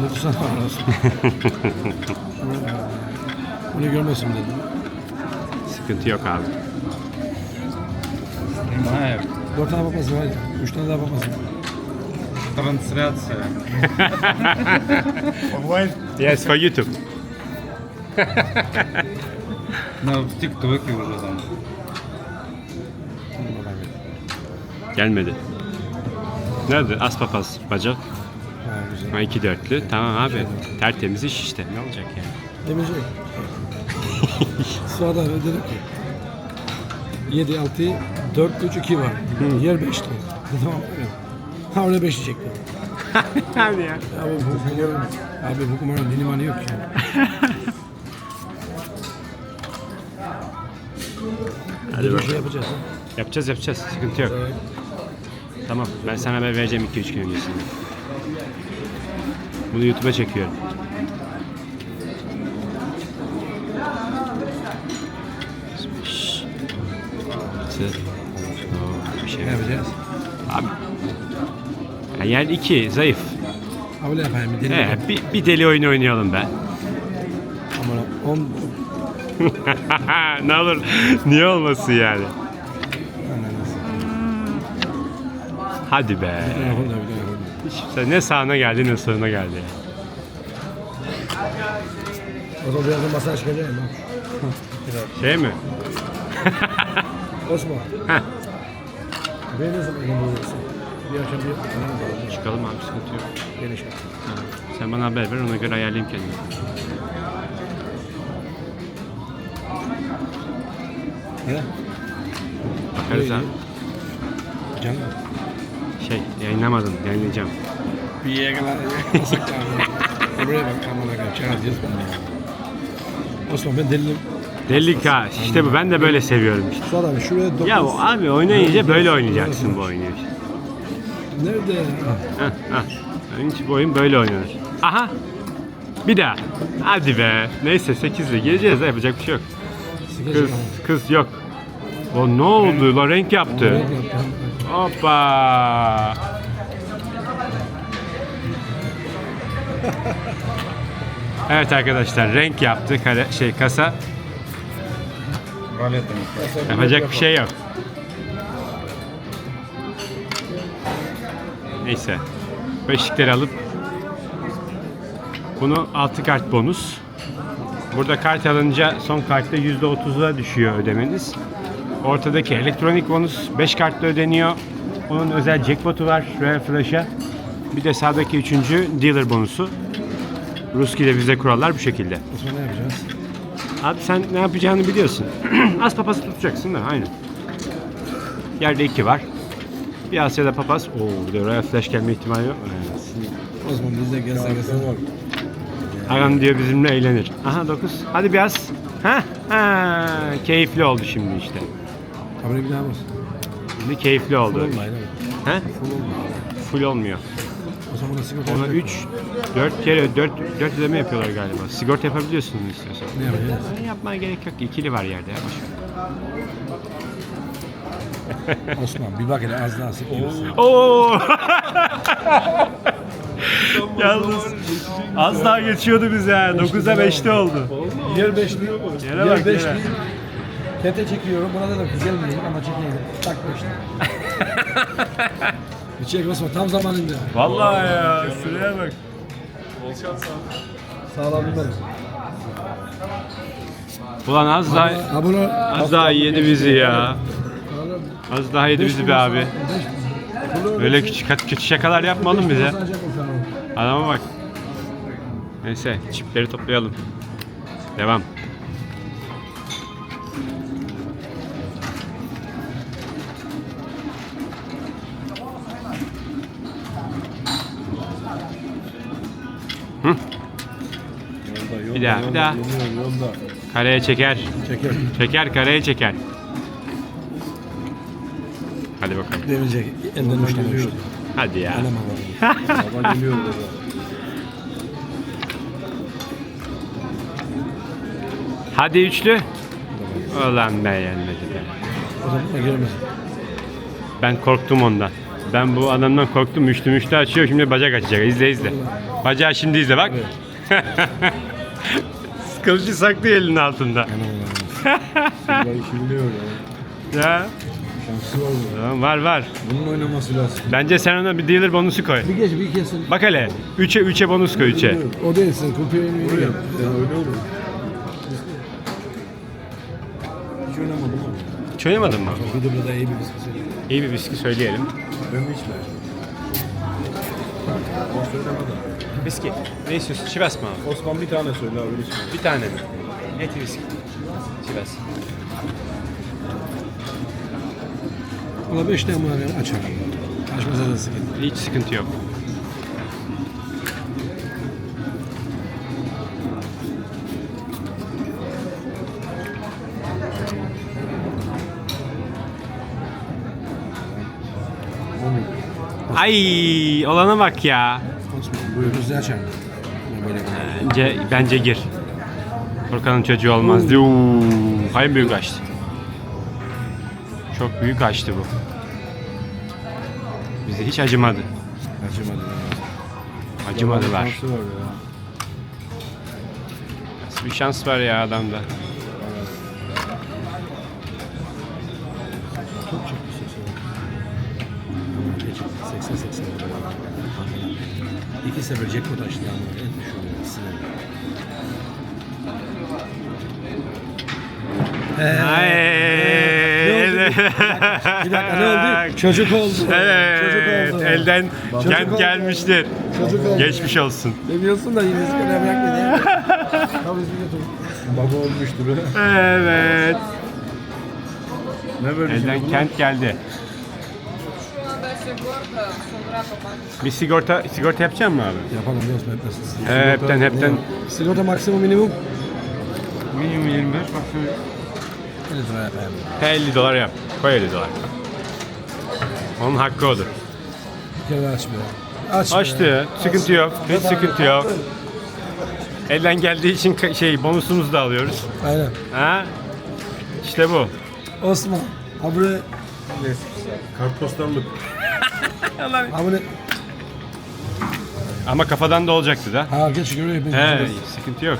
Ne tutsana arasın. Bunu görmesin dedim. Sıkıntı yok abi. Понимаю. Dört tane babası var. Üç tane daha babası var. Трансляция. Yes for YouTube. Ну, в ТикТоке уже там. Gelmedi. Nerede? Aspapaz bacak. Ha güzel. Ha, iki dörtlü. Tamam abi. Tertemiz iş işte. Ne olacak yani? Demeyecek. Sağda dedim ki 7, 6, 4, 3, 2 var. Yer 5'ti. Tamam. evet. Ha oraya 5 diyecektim. Hadi ya. Abi bu kumarın, abi bu kumarın dilimanı yok ya. Hadi Bir şey yapacağız. ha. Yapacağız yapacağız. Sıkıntı yok. Evet. Tamam. Ben sana haber vereceğim 2-3 gün öncesinde. Bunu YouTube'a çekiyorum. Bir şey yapacağız? Abi. Ya yer 2 zayıf. Öyle bir deli. He, bir, bir deli oyunu oynayalım be. Ama 10 ne olur niye olmasın yani? Hadi be. Bir bir sen ne sağına geldi ne soluna geldi. O zaman birazdan masaya çıkacağım ha. Şey mi? Osman. Heh. Beni ne zaman gönderiyorsun? Bir akşam bir tamam mı? Çıkalım abi sıkıntı yok. Yap. Ha, Sen bana haber ver ona göre ayarlayayım kendimi. He? Bakarız ha. Canım. Şey yayınlamadım yayınlayacağım. Bir yere kadar çağırıyor. Buraya bak kamera kadar çağır diyorsun. Osman ben delilim. Delilik ha işte bu ben de böyle seviyorum işte. Suat abi şuraya dokuz. Ya o abi oynayınca böyle oynayacaksın bu oyunu işte. Nerede ya? Heh. Onun için bu oyun böyle oynanır. Aha. Bir daha. Hadi be. Neyse 8 ile geleceğiz yapacak bir şey yok. Kız kız yok. O ne oldu? La renk yaptı. Hoppa. evet arkadaşlar renk yaptı kale, şey kasa. Yapacak bir şey yok. Neyse. Beşikleri alıp bunu 6 kart bonus. Burada kart alınca son kartta %30'a düşüyor ödemeniz. Ortadaki elektronik bonus 5 kartla ödeniyor. Onun özel jackpot'u var Royal Flash'a. Bir de sağdaki üçüncü dealer bonusu. Ruski'de bize kurallar bu şekilde. Osman ne yapacağız? Abi sen ne yapacağını biliyorsun. Az papası tutacaksın da aynı. Yerde iki var. Bir Asya'da papaz. Oo bir de Royal Flash gelme ihtimali yok. Evet. Osman bizde gelse gelse. Aram diyor bizimle eğlenir. Aha 9. Hadi biraz. Ha ha keyifli oldu şimdi işte. Haberi bir daha bas. Şimdi keyifli Full oldu. olmayın abi. Ha? Full olmayın. Full olmuyor. O zaman da sigorta Ona yapacak. 3 4 kere 4 4 ödeme yapıyorlar galiba. Sigorta yapabiliyorsun istiyorsan. Ne yapacağız? Ha, Yapmaya gerek yok. İkili var yerde ya. Osman bir bak hele az daha sıkıyorsun. Oo. Yalnız az daha geçiyordu bize. 9'a 5'te oldu. Yer beşli. Yere Yer bak, beşli. yere. Tete çekiyorum. Buna dedim güzel mi dedim ama çekeyim. Tak beşli. Bir çek Osman tam zamanında. Vallahi ya şuraya bak. Sağlam bir. Ulan az daha Ha bunu az daha yedi bizi ya. Az daha yedi bizi be abi. Öyle küçük kötü şakalar yapma oğlum bize. Adama bak. Neyse çipleri toplayalım. Devam. Hı? Bir daha, bir daha. Kareye çeker. Çeker. Çeker, kareye çeker. Hadi bakalım. Demeyecek. Elden uçtu. Hadi ya. Eleme var. Baba geliyor burada. Hadi üçlü. Ulan beğenmedi be. O zaman da giremez. Ben korktum ondan. Ben bu adamdan korktum. Üçlü müşlü açıyor. Şimdi bacak açacak. İzle izle. Bacağı şimdi izle bak. Kılıcı saklıyor elinin altında. İşi biliyor ya. Şansı var. Tamam, var var. Bunun oynaması lazım. Bence sen ona bir dealer bonusu koy. Bir geç bir kesin. Bak hele. 3'e 3'e bonus koy 3'e. O değilsin. Kupiye iniyor. Ya öyle olur. Hiç oynamadım ama. Hiç oynamadın mı? Bir de burada iyi bir bisküvi. İyi bir viski söyleyelim. Ben de içmedim. Boş oynamadım. Viski. Ne istiyorsun? Chivas mı abi? Osman bir tane söyle abi. Bir tane mi? Net viski. Chivas. Valla beş tane var açar. Açmasa da sıkıntı. Hiç sıkıntı yok. Ay olana bak ya. Ben böyle Bence bence gir. Furkan'ın çocuğu olmaz. Uuu, hayır büyük açtı. Çok büyük açtı bu. Bize hiç acımadı. Acımadı. Acımadılar. Nasıl bir şans var ya adamda. En düşüğü ikisine. Ay. Ne oldu? Bir dakika ne oldu? Çocuk oldu. Evet, Çocuk oldu. elden Çocuk kent oldu. gelmiştir. Çocuk oldu. Geçmiş olsun. Demiyorsun da yine sıkıntı bırak dedi. Tabii götür. Baba olmuştur. Evet. Ne böyle Elden kent geldi. Şu anda sigorta sonra kapanmış. Bir sigorta sigorta yapacak mı abi? Yapalım diyoruz hepten. He, hepten, hepten. Sigorta maksimum minimum Minimum 25 bak şöyle. 50 lira yapayım. 50 dolar yap. Koy 50 dolar. Onun hakkı odur. Bir kere açmıyor. Açmıyor. Açtı. Sıkıntı yok. Hiç sıkıntı yok. Elden geldiği için ka- şey bonusumuzu da alıyoruz. Aynen. Ha? İşte bu. Osman. Ha buraya. Ha bunu. Ama kafadan da olacaktı da. Ha geç görüyor. He, sıkıntı yok.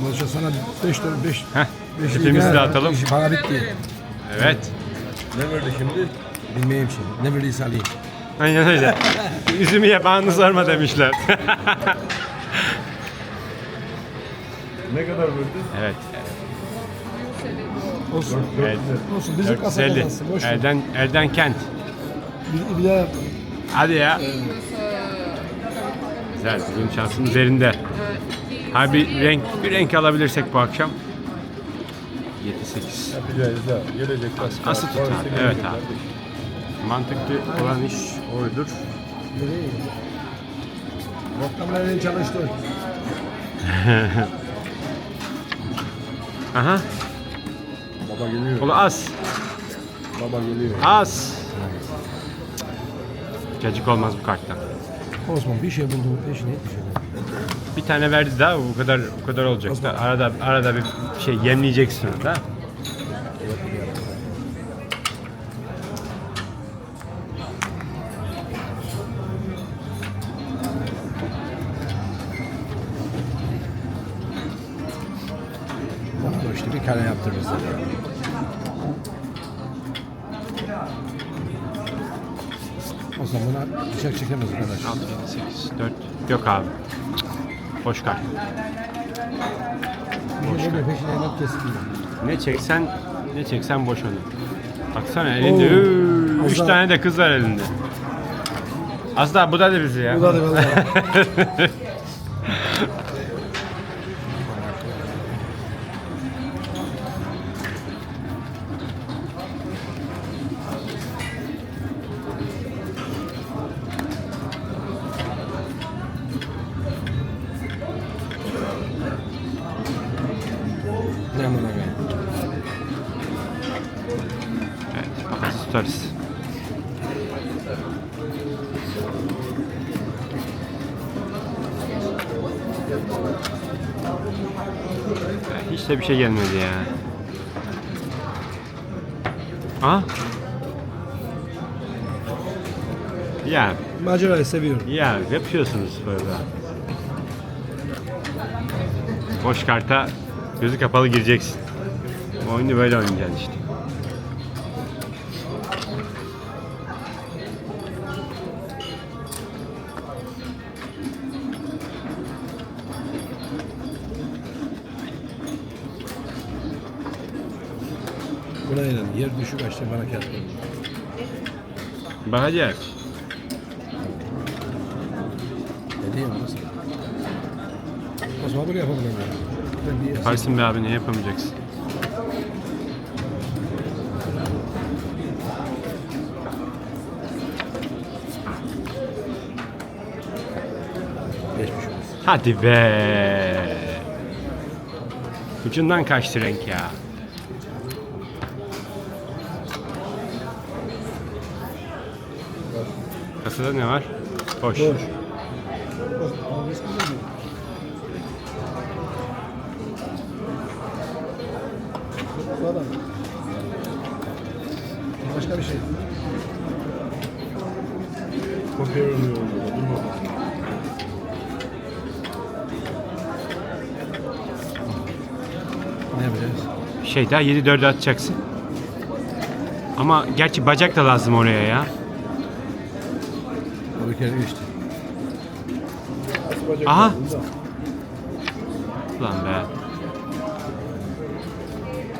Boşa sana 5 tane 5. Heh. Hepimiz de atalım. Para bitti. Evet. Ne verdi şimdi? Bilmeyeyim şimdi. Ne verdiyse alayım. Aynen öyle. Üzümü yap anı sorma demişler. Ne kadar verdi? evet. Olsun. evet. Olsun. Bizim kasa 450. kazansın. Boş ver. Elden, elden kent. Bir, bir daha Hadi ya. Güzel. Bugün şansın üzerinde. Ha bir renk bir renk alabilirsek bu akşam. 7 8. yapacağız da. Gelecek kas. Asıl tut abi. Evet abi. Mantıklı olan iş oydur. Reklamların çalıştı. Aha. Baba geliyor. Ulu az. Baba geliyor. Az. Cacık olmaz bu karttan. Osman bir şey buldu. Beş ne bir şey. Bir tane verdi daha bu kadar bu kadar olacak da arada arada bir şey yemleyeceksin da. O zaman buna bıçak çekemez arkadaş. 6 7 8 4 yok abi. Boş peşine yemek kesilmiyor. Ne çeksen ne çeksen boş onu. Baksana elinde Oo, üü, üç az daha. tane de kız var elinde. Daha bu da da bizi ya. Bu da da vallahi. tutarız. Hiç de bir şey gelmedi ya. Ha? Ya Macerayı seviyorum. Ya yapıyorsunuz böyle. Boş karta gözü kapalı gireceksin. Oyunu böyle oynayacaksın işte. Yer düşük açtı bana kağıt. Bakacak. Ne diyeyim nasıl? Osman buraya yapalım ben. Bir Yaparsın be abi ne yapamayacaksın. geçmiş olsun. Hadi be. Ucundan kaçtı renk ya. Kasada ne var? Boş. Boş. Başka bir şey. Kopya oluyor orada. Dur bakalım. Ne yapacağız? Şey daha 7-4'e atacaksın. Ama gerçi bacak da lazım oraya ya. Kere geçti. Aha. Ulan be.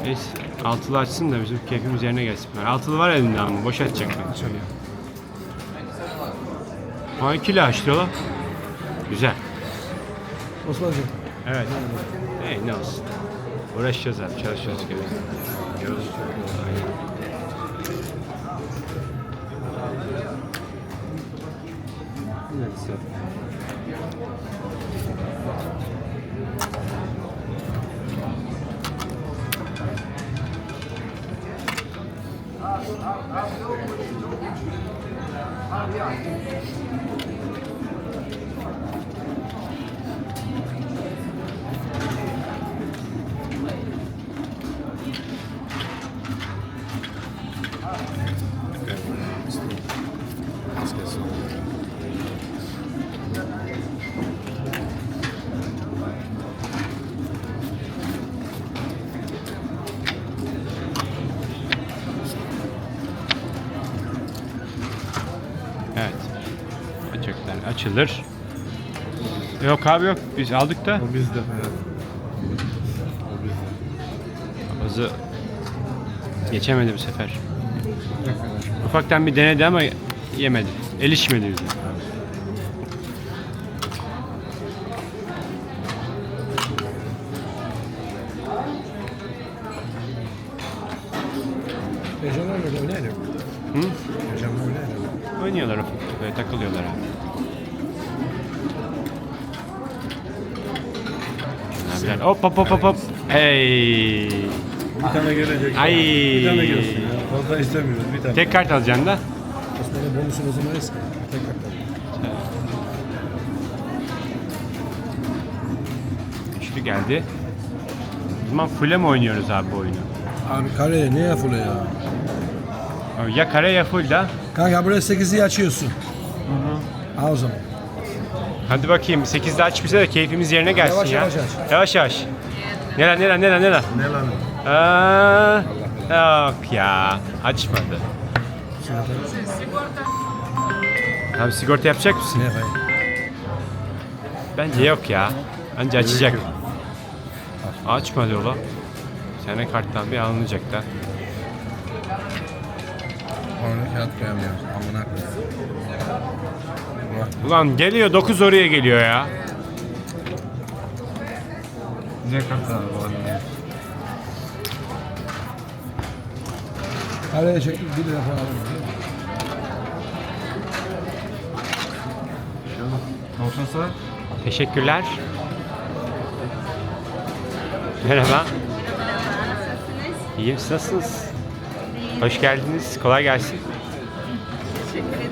Neyse. Altılı açsın da bizim keyfimiz yerine gelsin. Altılı var elinde ama boş atacak bence. Ha ikili açtı lan. Güzel. Osman'cığım. Evet. Hey ne olsun. Uğraşacağız abi. Çalışacağız. Görüyoruz. Aynen. Abi ya. Evet. Bacaklar açılır. Yok abi yok. Biz aldık da. O bizde. Evet. O bizde. Hızı geçemedi bu sefer. Ufaktan bir denedi ama yemedi. Elişmedi bize. Böyle takılıyorlar abi. Abiler hop hop hop hop hop. Hey. Bir tane gelecek. Ay. Bir tane gelsin ya. Fazla istemiyoruz. Bir tane. Tek kart alacaksın da. Osman'ın bonusunu o zaman eski. Tekrar tabii. Üçlü geldi. O zaman full'e mi oynuyoruz abi bu oyunu? Abi kareye ne yapılıyor ya? Ya kare ya full da. Kanka buraya 8'i açıyorsun. Al o zaman. Hadi bakayım 8'de aç bize de keyfimiz yerine gelsin Yavaş ya. yavaş aç. Yavaş yavaş. Neler neler neler neler. Ne lan? Aa, yok ya. Açmadı. Sigorta. Abi sigorta yapacak mısın? Ne yapayım? Bence yok ya. Bence açacak. yok. Açmadı yola. Senin karttan bir alınacak da. Onu kağıt koyamıyoruz. Amına koyayım. Ulan geliyor 9 oraya geliyor ya. Ne kartlar bu arada? Kareye çek bir falan alalım. Olsa Teşekkürler. Merhaba. İyiyim siz nasılsınız? Hoş geldiniz. Kolay gelsin. Teşekkür ederiz.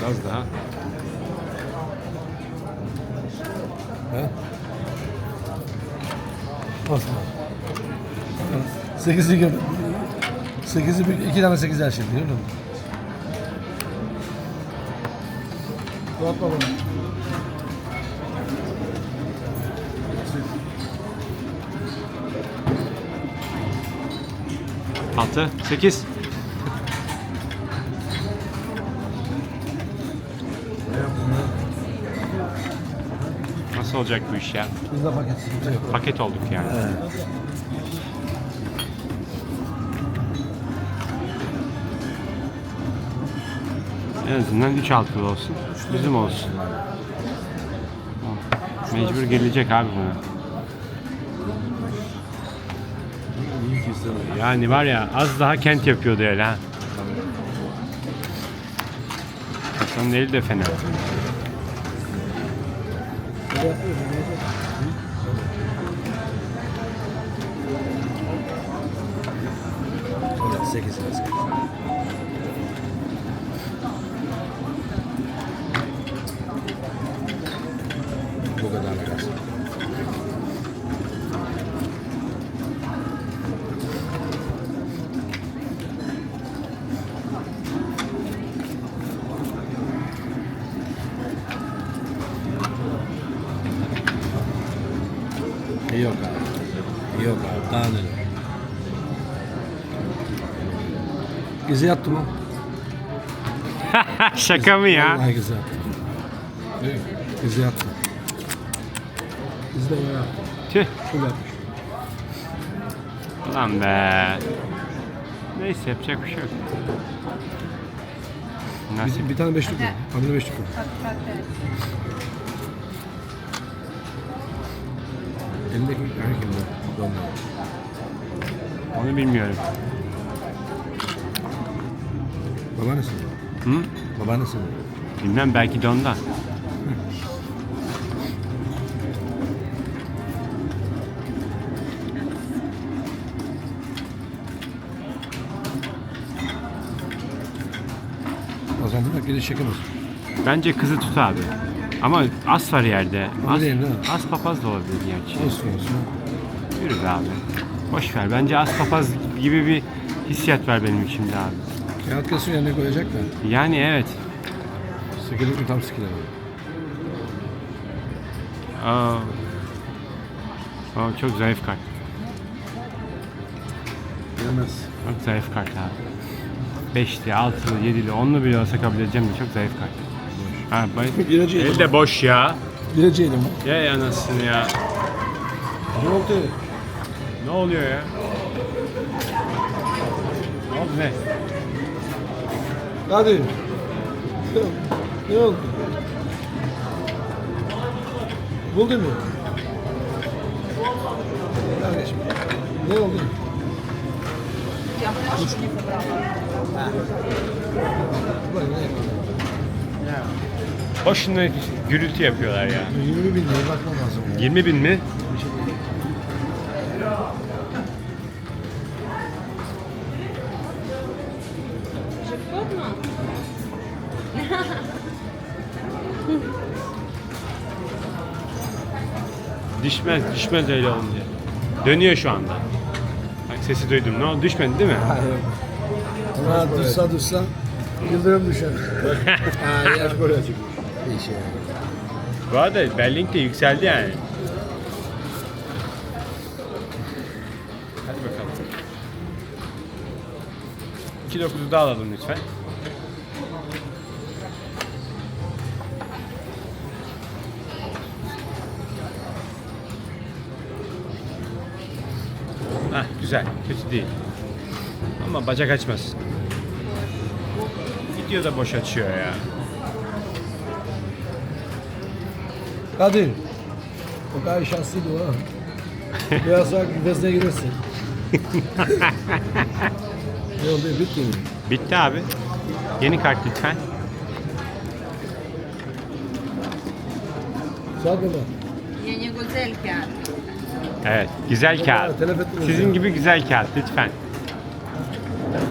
Biraz daha. He? Olsun. 8'i gibi. 8'i bir, iki tane 8'er şimdi, değil mi? Kulak babanın. 6, 8. Nasıl olacak bu iş ya? Bizde paket. Paket olduk yani. Evet. En azından 3 altılı olsun. Bizim olsun. Mecbur gelecek abi buna. İstemedi. Yani var ya az daha kent yapıyordu öyle ha. Hasan'ın eli de fena. Sekiz sekiz. Gezi yattı mı? Şaka mı ya? Vallahi gezi yattı. Evet. Gezi yattı. Gezi de böyle yaptı. Tüh. Şöyle yapmış. Ulan be. Neyse yapacak bir şey yok. Nasip. Bir, bir tane beşlik var. Hamile beşlik var. Elindeki kimde? Donma. Onu bilmiyorum. Babaannesi mi? Hı? Babaannesi mi? Bilmem belki de ondan. O zaman demek ki de çekemez. Bence kızı tut abi. Ama as var yerde. Onu As, diyeyim değil mi? as papaz da olabilir gerçi. Olsun olsun. Yürü be abi. Boş ver. Bence as papaz gibi bir hissiyat var benim içimde abi. Kağıt kesiyor yerine koyacak da. Yani evet. Sıkılık mı tam sıkılır. Aa. Aa, çok zayıf kart. Gelmez. Çok zayıf kart abi. 5'li, 6'lı, 7'li, 10'lu bile olsa kabul edeceğim de çok zayıf kart. Ha, bay- Gireceğim. El de boş ya. Gireceğim. Ya anasını ya. Ne oldu? Ne oluyor ya? Ne oldu ne? Hadi. Ne oldu? Buldun mu? Kardeşim. Ne oldu? Ne? Boşuna gürültü yapıyorlar ya. 20 bin liraya bakmam lazım. ya. 20 bin mi? Düşmez, düşmez öyle olunca. Dönüyor şu anda. Bak sesi duydum. Ne oldu? Düşmedi değil mi? Hayır. Ama dursa dursa yıldırım düşer. ha, ya. Böyle çıkmış. Bir şey. Bu arada Berlink de yükseldi yani. Hadi bakalım. 2.9'u da alalım lütfen. Güzel. Kötü değil. Ama bacak açmaz. Video da boş açıyor ya. Kadir. O kadar şanslıydı o ha. Biraz sonra vezne girersin. Ne oldu? Bitti mi? Bitti abi. Yeni kart lütfen. Sağ mı? Yeni güzel kağıt. Evet. Güzel kağıt. Sizin gibi güzel kağıt lütfen.